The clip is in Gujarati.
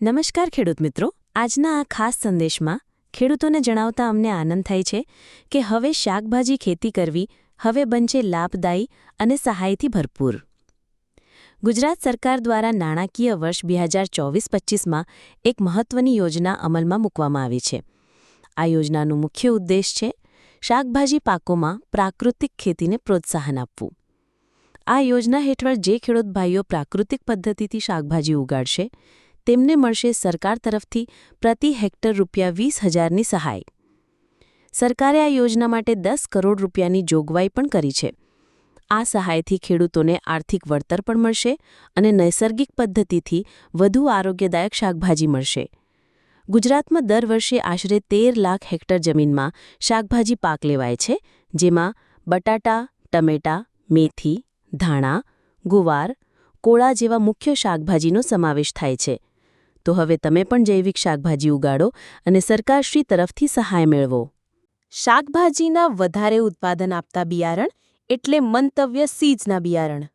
નમસ્કાર ખેડૂત મિત્રો. આજના આ ખાસ સંદેશમાં ખેડૂતોને જણાવતા અમને આનંદ થાય છે કે હવે શાકભાજી ખેતી કરવી હવે બનશે લાભદાયી અને સહાયથી ભરપૂર. ગુજરાત સરકાર દ્વારા નાણાકીય વર્ષ બે હજાર ચોવીસ પચ્ચીસમાં એક મહત્વની યોજના અમલમાં મૂકવામાં આવી છે. આ યોજનાનું મુખ્ય ઉદ્દેશ છે શાકભાજી પાકોમાં પ્રાકૃતિક ખેતીને પ્રોત્સાહન આપવું. આ યોજના હેઠળ જે ખેડૂત ભાઈઓ પ્રાકૃતિક પદ્ધતિથી શાકભાજી ઉગાડશે તેમને મળશે સરકાર તરફથી પ્રતિ હેક્ટર રૂપિયા વીસ હજારની સહાય. સરકારે આ યોજના માટે દસ કરોડ રૂપિયાની જોગવાઈ પણ કરી છે. આ સહાયથી ખેડૂતોને આર્થિક વળતર પણ મળશે અને નૈસર્ગિક પદ્ધતિથી વધુ આરોગ્યદાયક શાકભાજી મળશે. ગુજરાતમાં દર વર્ષે આશરે તેર લાખ હેક્ટર જમીનમાં શાકભાજી પાક લેવાય છે, જેમાં બટાટા, ટમેટા, મેથી, ધાણા, ગુવાર, કોળા જેવા મુખ્ય શાકભાજીનો સમાવેશ થાય છે. તો હવે તમે પણ જૈવિક શાકભાજી ઉગાડો અને સરકારશ્રી તરફથી સહાય મેળવો. શાકભાજીના વધારે ઉત્પાદન આપતા બિયારણ એટલે મંતવ્ય સીજના બિયારણ.